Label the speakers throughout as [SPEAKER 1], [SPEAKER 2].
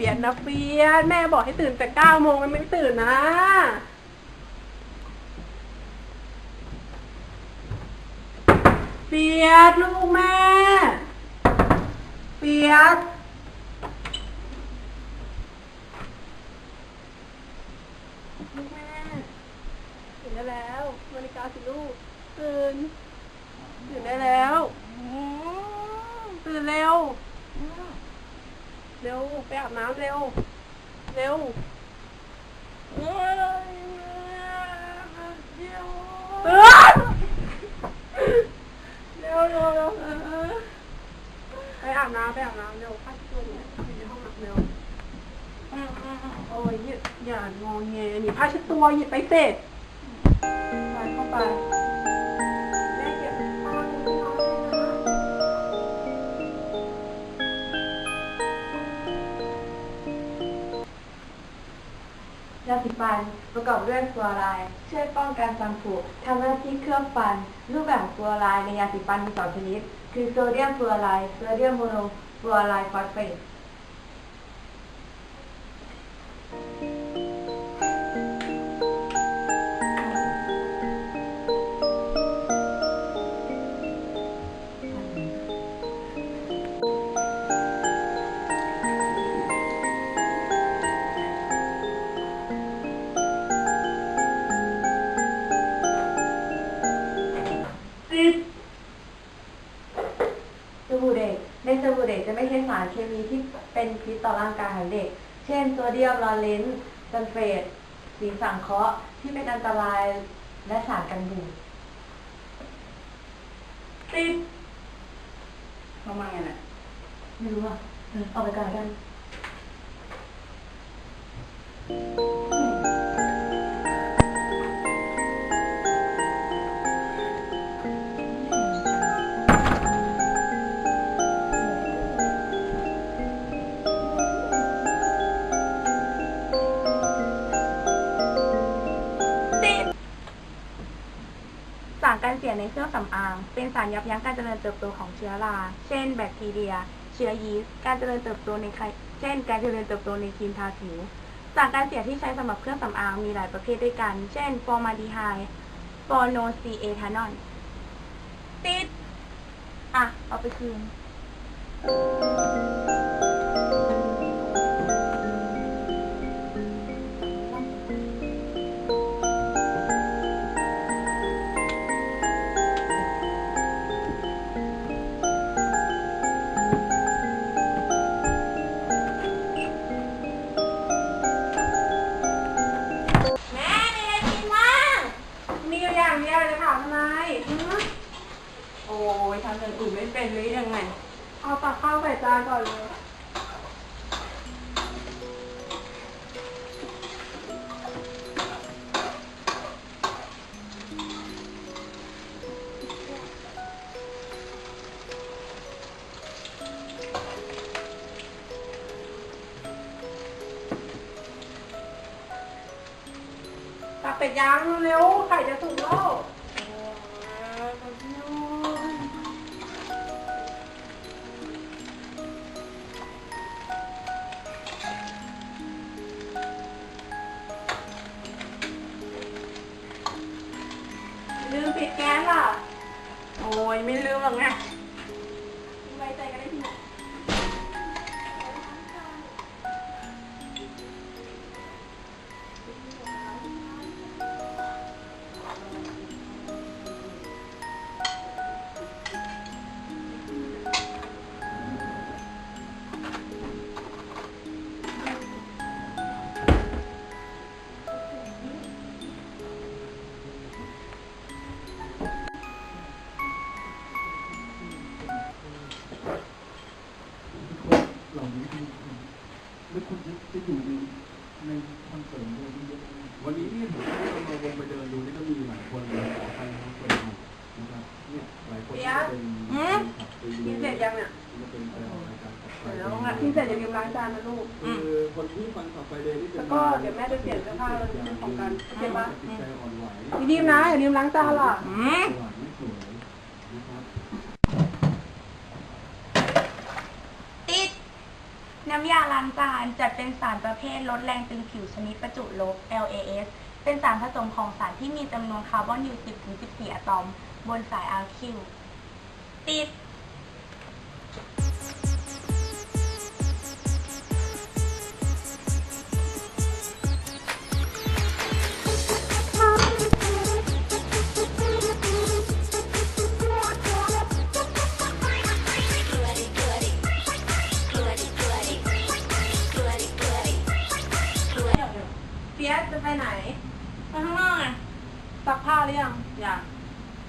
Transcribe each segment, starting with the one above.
[SPEAKER 1] ปียนะเฟียสแม่บอกให้ตื่นแต่เก้าโมงมันไม่ตื่นนะเฟียสลูกแม่เฟียสลูกแม่ตื่นได้แล้วนาฬิกาสิลูกตื่นตื่นได้แล้วตื่นเร็ว เร็วไปอาบน้ำเร็ว เร็วเร็วเร็วเร็วไปอาบน้ำไปอาบน้ำเร็วพัดตัวเนี่ยอยู่ในห้องน้ำเร็วอืมอืมอืมโอ้ยอย่าอย่างงอแงนี่ผ้าช็ดตัวหยิบไปเสร็จไปเข้าไป ยา
[SPEAKER 2] สีฟันประกอบด้วยฟลูออไรด์ช่วยป้องกันฟันผุทำหน้าที่เคลือบฟัน รูปแบบฟลูออไรด์ในยาสีฟันมีสองชนิด คือโซเดียมฟลูออไรด์โซเดียมโมโนฟลูออไรด์ฟอสเฟต เป็นพิษต่อร่างกายของเด็ก เช่นโซเดียมลอเรนซ์ซัลเฟตสีสังเคราะห์ที่เป็นอันตรายและสารกันบูด
[SPEAKER 1] สิบ
[SPEAKER 3] ทำไมน่ะ
[SPEAKER 2] ไม่รู้อะเออเอาไปก่อนแล้วกัน
[SPEAKER 4] ในเครื่องสำอาง เป็นสารยับยั้งการเจริญเติบโตของเชื้อรา เช่น แบคทีเรีย เชื้อยีสต์ การเจริญเติบโตในเช่น การเจริญเติบโตในครีมทาผิว สารกันเสียที่ใช้สำหรับเครื่องสำอางมีหลายประเภทด้วยกัน เช่น ฟอร์มาดีไฮด์ฟอร์โนซีเอทานอล ติด อะ เอาไปคืนำ
[SPEAKER 1] อ
[SPEAKER 3] ย่างอื่นไม่เป็นหรือยังไง
[SPEAKER 1] เอาตักข้าวใส่จานก่อนเลยตักเป็ดย่างเร็วไข่จะสุกแล้ว แก๊สล่ะ
[SPEAKER 3] โอ้ยไม่ลืมหรอกไง
[SPEAKER 5] แล้วคุณจะจะอยู่ในในคอนเสิร์ตด้วยเยอะๆวันนี้เนี่ยผมก็เราลงไปเดินดูนี่ก็มีหลายคนเลยขอไปทั้งคนนะครับเนี่ยหลายคนที่เป็น
[SPEAKER 3] อืม
[SPEAKER 1] กินเสร็จยังเนี่ย
[SPEAKER 5] ที่เป็นแฟนรายการขับไฟ
[SPEAKER 1] เดี๋ยวต้องละกินเสร็จอย่าลืมล้างจานนะลูก
[SPEAKER 5] คือคนที่ฟังขับไฟเลยนี่เป็น
[SPEAKER 1] แล้วก็เดี๋ยวแม่จะเปลี่ยนเสื้อผ้าแล้วจะเป็นของกันโอเคปะ
[SPEAKER 5] จิตใจอ่อนไหว
[SPEAKER 1] อย่าลืมนะอย่าลืมล้างจานล่ะ
[SPEAKER 3] อืม
[SPEAKER 5] สว่างไม่สวย น้ำ
[SPEAKER 4] ยาล้างจานจัดเป็นสารประเภทลดแรงตึงผิวชนิดประจุลบ LAS เป็นสารผสมของสารที่มีจำนวนคาร์บอนอยู่ 10-14 อะตอม บนสายอาร์คิวติด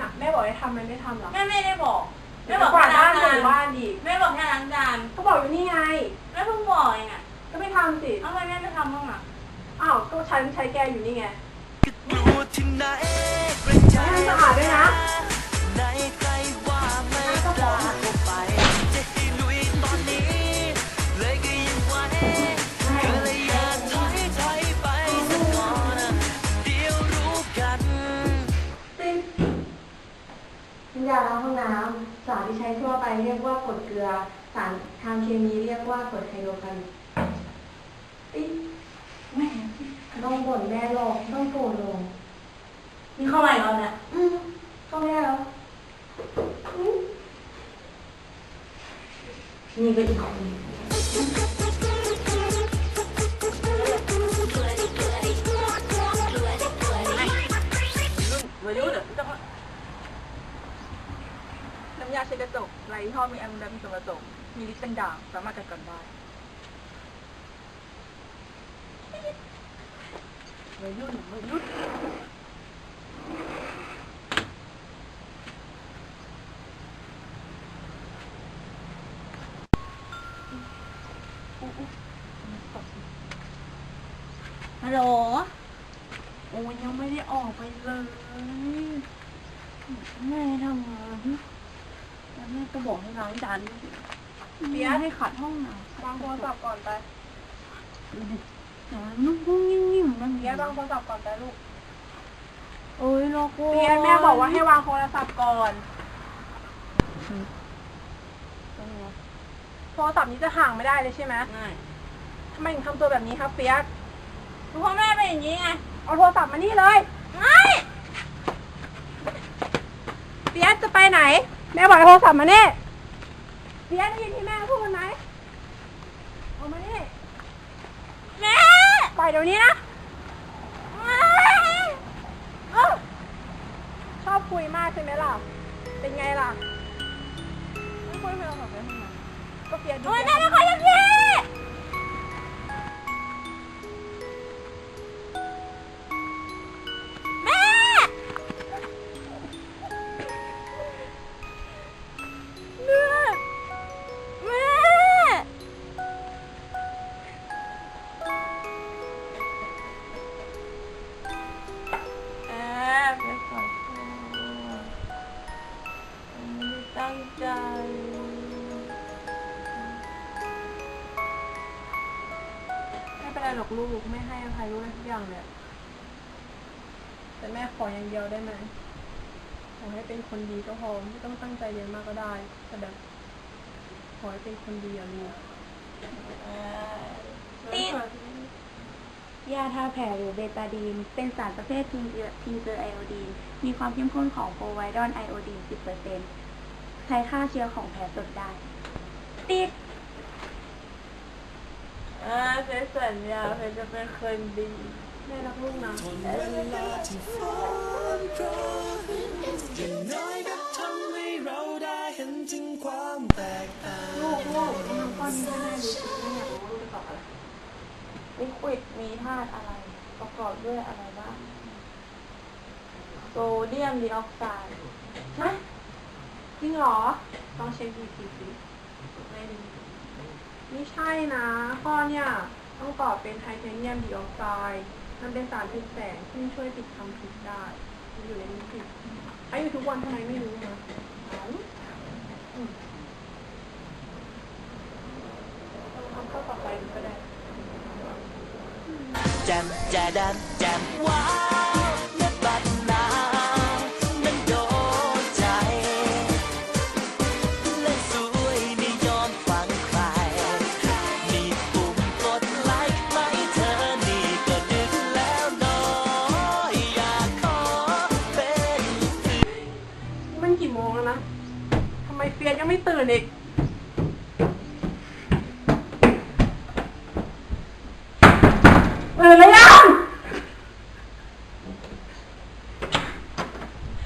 [SPEAKER 1] น่ะแม่บอกให้ทำไมไม่ทำหรอ
[SPEAKER 4] แม่ไม่ได้บอก
[SPEAKER 1] แม่บอกกวาดบ้านถูบ้านดิ
[SPEAKER 4] แม่บอกแค่ล้างจาน
[SPEAKER 1] ก็บอกอยู่นี่ไง
[SPEAKER 4] แม่เพิ่งบอกเองอะ
[SPEAKER 1] ก็ไม่ทำสิ
[SPEAKER 4] ทำไมแม่ไม่ทำบ้างอะ
[SPEAKER 1] อ้าวก็ฉันใช้แกอยู่นี่ไง
[SPEAKER 6] กลัวที่ไหนเกรงใจ
[SPEAKER 1] ให้มันสะอาดด้วยนะ
[SPEAKER 6] ล้า
[SPEAKER 2] งห้องน้ำสารที่ใช้ทั่วไปเรียกว่ากรดเกลือ สารทางเคมีเรียกว่ากรดไฮโดรคลอริกติ๊กแม่ต้องบ่นแม่หรอกต้องโกรธลง
[SPEAKER 4] มีเข้ามาอีกแล้วเนี่ย
[SPEAKER 2] อืมเข้าไม่ได้แล้วอืมนี่ก็อีกคน
[SPEAKER 3] น้ำยาเช็ดกไรยี่ห้อมีแอมโมเนียมส่วนผสมมีลิปเป็นด่างสามารถกัดกร่อนได้วัยรุ่นวัยรุ่น
[SPEAKER 4] ฮัลโหล
[SPEAKER 3] โอ้ยยังไม่ได้ออกไปเลย แม่ทำงาน แล้วแม่ก็บอกให้ล้างจานด้วย
[SPEAKER 1] เปียส
[SPEAKER 3] ให้ขัดห้องน้
[SPEAKER 1] วางโทรศัพท์ก่อนไปำ
[SPEAKER 3] ดูดิแต่มันนุ่มๆนิ่มๆมัน
[SPEAKER 1] เปียสวางโทรศัพท์ก่อนไปลูก
[SPEAKER 3] โอ้ยโลโก้
[SPEAKER 1] เปียสแม่บอกว่าให้วางโทรศัพท์ก่อน โทรศัพท์นี้จะห่างไม่ได้เลยใช่ไหม
[SPEAKER 3] ง่าย
[SPEAKER 1] ทำไมถึงทำตัวแบบนี้ครับเปียส
[SPEAKER 4] เพราะแม่เป็นอย่างนี้ไง
[SPEAKER 1] เอาโทรศัพท์มานี่เลย
[SPEAKER 4] ไม่
[SPEAKER 1] เปียสจะไปไหน แม่บอกให้โทรศัพท์มานี่เปียสได้ยินที่แม่พูดไหมเอามานี่
[SPEAKER 4] แม่
[SPEAKER 1] ปล่อยเดี๋ยวนี้นะ
[SPEAKER 4] ไม่
[SPEAKER 1] เอ้าชอบคุยมากใช่ไหมล่ะ เป็นไงล่ะ
[SPEAKER 3] ไม่คุยไม่เอาแบบไปห้องน้
[SPEAKER 1] ก็เปียสดู
[SPEAKER 4] โอ้ยแม่ไม่ค่อยยังพี่แอ
[SPEAKER 1] กลูกไม่ให้อภัยลูกได้ทุกอย่างเลยแต่แม่ขออย่างเดียวได้ไหมขอให้เป็นคนดีก็พอไม่ต้องตั้งใจเรียนมากก็ได้ แต่แบบขอให้เป็นคนดีอะลูก
[SPEAKER 4] ติดยาทาแผลหรือเบตาดีน เป็นสารประเภททิงเจอร์ทิงเจอร์ไอโอดีน มีความเข้มข้นของโพไวดอนไอโอดีน 10%ใช้ฆ่าเชื้อของแผลสดได้ ติด
[SPEAKER 3] อ่าเฟซสัญญาเฟซจะเป็นคนดี
[SPEAKER 1] แม่รักลูกนะ
[SPEAKER 6] อย่างน้อยก็ทำให้เราได้เห็นถึงความแตกต่าง
[SPEAKER 1] ลูกลูกน้ำก้อนนี้ก็ได้รู้สึกไม่อยากรู้ว่าลูกจะตอบอะไร
[SPEAKER 3] ลิควิดมีธาตุอะไร ประกอบด้วยอะไรบ้างโซเดียมดีออกไซด์
[SPEAKER 1] ฮะจริงเหรอต้องเช็คดีทีสิไม่ดี ไม่ใช่นะ ข้อเนี่ย ต้องตอบเป็นไทเทเนียมดีออกไซด์มันเป็นสารทึบแสงซึ่ช่วยปิดคำผิดได้มันอยู่ในนี้สิใช้อยู่ทุกวันทำไมไม่รู้นะเอาอืมเข้อต่อไปดูก็ได้
[SPEAKER 6] แจมแจ
[SPEAKER 1] ปียกยังไม่ตื่นอีกตื่นแล้วยัง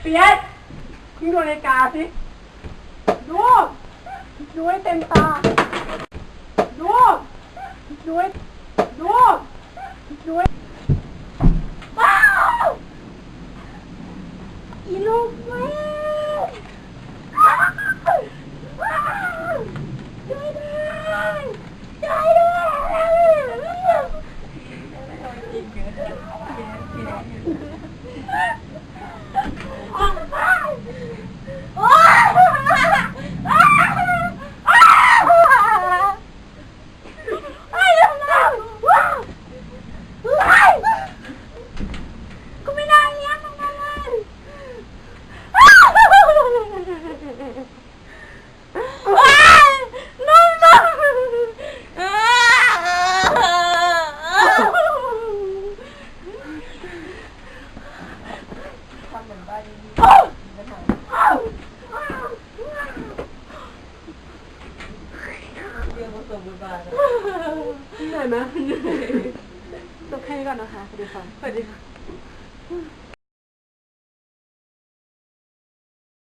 [SPEAKER 1] เปียกคุณดูนาฬิกาสิดู ดูให้เต็มตา ดู ดูให้ดู ดูให้ว้าวอีลูกแม่